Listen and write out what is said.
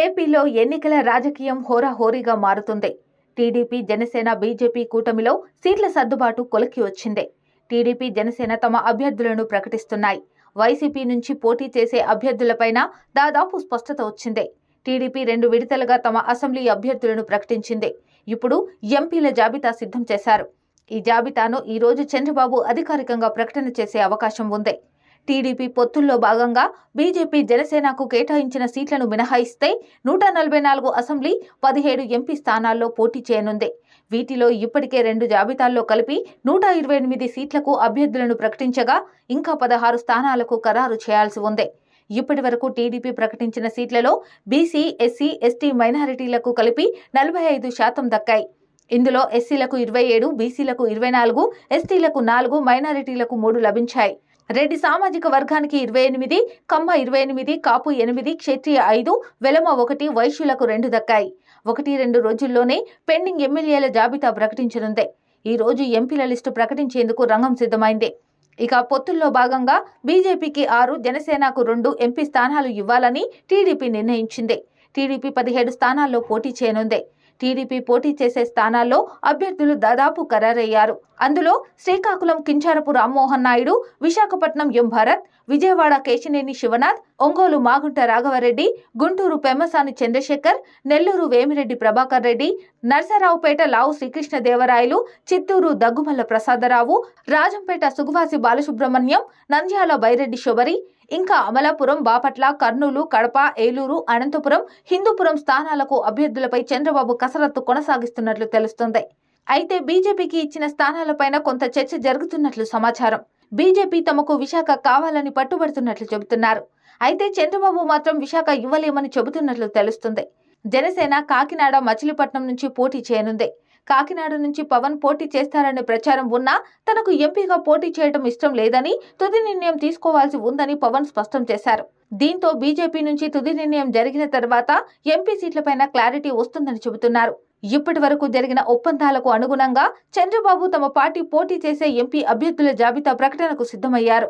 ఏపీలో ఎన్నికల రాజకీయం హోరాహోరీగా మారుతుంది. టీడీపీ జనసేన బీజేపీ కూటమిలో సీట్ల సర్దుబాటు కొలికి వచ్చింది. టీడీపీ జనసేన తమ అభ్యర్థులను ప్రకటిస్తున్నాయి. వైసీపీ నుంచి పోటీ చేసే అభ్యర్థులపైన దాదాపు స్పష్టత వచ్చింది. టీడీపీ రెండు విడతలుగా తమ అసెంబ్లీ అభ్యర్థులను ప్రకటించింది. ఇప్పుడు ఎంపీల జాబితా సిద్ధం చేశారు. ఈ జాబితాను ఈరోజు చంద్రబాబు అధికారికంగా ప్రకటన చేసే అవకాశం ఉంది. టీడీపీ పొత్తుల్లో భాగంగా బీజేపీ జనసేనకు కేటాయించిన సీట్లను మినహాయిస్తే నూట నలభై నాలుగు అసెంబ్లీ పదిహేడు ఎంపీ స్థానాల్లో పోటీ చేయనుంది. వీటిలో ఇప్పటికే రెండు జాబితాల్లో కలిపి నూట ఇరవై ఎనిమిది సీట్లకు అభ్యర్థులను ప్రకటించగా ఇంకా పదహారు స్థానాలకు ఖరారు చేయాల్సి ఉంది. ఇప్పటి వరకు టీడీపీ ప్రకటించిన సీట్లలో బీసీ ఎస్సీ ఎస్టీ మైనారిటీలకు కలిపి నలభై ఐదు శాతం దక్కాయి. ఇందులో ఎస్సీలకు ఇరవై ఏడు బీసీలకు ఇరవై నాలుగు ఎస్టీలకు నాలుగు మైనారిటీలకు మూడు లభించాయి. రెడ్డి సామాజిక వర్గానికి ఇరవై ఎనిమిది కమ్మ ఇరవై ఎనిమిది కాపు ఎనిమిది క్షత్రియ ఐదు వెలమ ఒకటి వైశ్యులకు రెండు దక్కాయి. ఒకటి రెండు రోజుల్లోనే పెండింగ్ ఎమ్మెల్యేల జాబితా ప్రకటించనుందే. ఈ రోజు ఎంపీల లిస్టు ప్రకటించేందుకు రంగం సిద్ధమైంది. ఇక పొత్తుల్లో భాగంగా బీజేపీకి ఆరు జనసేనకు రెండు ఎంపీ స్థానాలు ఇవ్వాలని టీడీపీ నిర్ణయించింది. టీడీపీ పదిహేడు స్థానాల్లో పోటీ చేయనుంది. టీడీపీ పోటీ చేసే స్థానాల్లో అభ్యర్థులు దాదాపు ఖరారయ్యారు. అందులో శ్రీకాకుళం కించారపు రామ్మోహన్ నాయుడు విశాఖపట్నం ఎం భరత్ విజయవాడ కేశినేని శివనాథ్ ఒంగోలు మాగుంట రాఘవరెడ్డి గుంటూరు పెమ్మసాని చంద్రశేఖర్ నెల్లూరు వేమిరెడ్డి ప్రభాకర్ రెడ్డి నర్సరావుపేట లావు శ్రీకృష్ణదేవరాయలు చిత్తూరు దగ్గుమల్ల ప్రసాదరావు రాజంపేట సుగవాసి బాలసుబ్రహ్మణ్యం నంద్యాల బైరెడ్డి శొబరి ఇంకా అమలాపురం బాపట్ల కర్నూలు కడప ఏలూరు అనంతపురం హిందూపురం స్థానాలకు అభ్యర్థులపై చంద్రబాబు కసరత్తు కొనసాగిస్తున్నట్లు తెలుస్తోంది. అయితే బీజేపీకి ఇచ్చిన స్థానాలపైన కొంత చర్చ జరుగుతున్నట్లు సమాచారం. బీజేపీ తమకు విశాఖ కావాలని పట్టుబడుతున్నట్లు చెబుతున్నారు. అయితే చంద్రబాబు మాత్రం విశాఖ ఇవ్వలేమని చెబుతున్నట్లు తెలుస్తుంది. జనసేన కాకినాడ మచిలీపట్నం నుంచి పోటీ చేయనుంది. కాకినాడ నుంచి పవన్ పోటీ చేస్తారనే ప్రచారం ఉన్నా తనకు ఎంపీగా పోటీ చేయడం ఇష్టం లేదని తుది నిర్ణయం తీసుకోవాల్సి ఉందని పవన్ స్పష్టం చేశారు. దీంతో బీజేపీ నుంచి తుది నిర్ణయం జరిగిన తర్వాత ఎంపీ సీట్లపైన క్లారిటీ వస్తుందని చెబుతున్నారు. ఇప్పటి వరకు జరిగిన ఒప్పందాలకు అనుగుణంగా చంద్రబాబు తమ పార్టీ పోటీ చేసే ఎంపీ అభ్యర్థుల జాబితా ప్రకటనకు సిద్ధమయ్యారు.